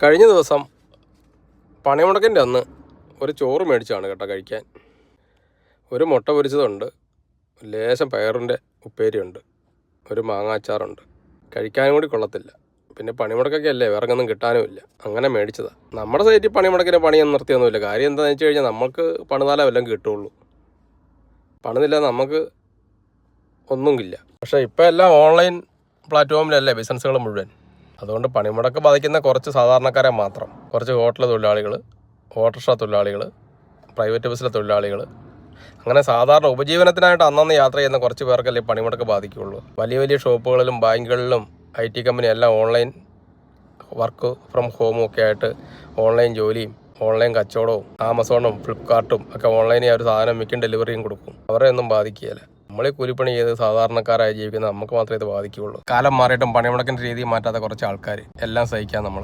കഴിഞ്ഞ ദിവസം പണിമുടക്കിന്റെ അന്ന് ഒരു ചോറ് മേടിച്ചാണ് കേട്ടോ കഴിക്കാൻ. ഒരു മുട്ട പൊരിച്ചതുണ്ട് ലേശം പയറിന്റെ ഉപ്പേരിയുണ്ട് ഒരു മാങ്ങാച്ചാറുണ്ട് കഴിക്കാനും കൂടി കൊള്ളത്തില്ല. പിന്നെ പണിമുടക്കൊക്കെ അല്ലേ വിറകൊന്നും കിട്ടാനുമില്ല അങ്ങനെ മേടിച്ചതാണ് നമ്മുടെ സൈറ്റിൽ പണിമുടക്കിന് പണിയൊന്നും നിർത്തിയൊന്നുമില്ല. കാര്യം എന്താണെന്ന് വെച്ച് കഴിഞ്ഞാൽ നമുക്ക് പണിതാലേ വല്ലതും കിട്ടുള്ളൂ പണിതില്ല നമുക്ക് ഒന്നുമില്ല പക്ഷേ ഇപ്പോൾ എല്ലാം ഓൺലൈൻ പ്ലാറ്റ്ഫോമിലല്ലേ ബിസിനസ്സുകൾ മുഴുവൻ. അതുകൊണ്ട് പണിമുടക്ക് ബാധിക്കുന്ന കുറച്ച് സാധാരണക്കാരെ മാത്രം. കുറച്ച് ഹോട്ടൽ തൊഴിലാളികൾ ഓട്ടോറിക്ഷ തൊഴിലാളികൾ പ്രൈവറ്റ് ബസ്സിലെ തൊഴിലാളികൾ അങ്ങനെ സാധാരണ ഉപജീവനത്തിനായിട്ട് അന്നന്ന് യാത്ര ചെയ്യുന്ന കുറച്ച് പേർക്കല്ലേ പണിമുടക്ക് ബാധിക്കുകയുള്ളൂ വലിയ വലിയ ഷോപ്പുകളിലും ബാങ്കുകളിലും ഐ ടി കമ്പനി എല്ലാം ഓൺലൈൻ വർക്ക് ഫ്രം ഹോമും ഒക്കെ ആയിട്ട് ഓൺലൈൻ ജോലിയും ഓൺലൈൻ കച്ചവടവും ആമസോണും ഫ്ലിപ്കാർട്ടും ഒക്കെ ഓൺലൈനിൽ ഒരു സാധനം മിക്കും ഡെലിവറിയും കൊടുക്കും. അവരെ ഒന്നും ബാധിക്കുകയില്ല. നമ്മളീ കൂലിപ്പണി ചെയ്ത് സാധാരണക്കാരായി ജീവിക്കുന്ന നമുക്ക് മാത്രമേ ഇത് ബാധിക്കുകയുള്ളൂ. കാലം മാറിയിട്ടും പണിമുടക്കിന്റെ രീതി മാറ്റാത്ത കുറച്ച് ആൾക്കാർ എല്ലാം സഹിക്കാം നമ്മൾ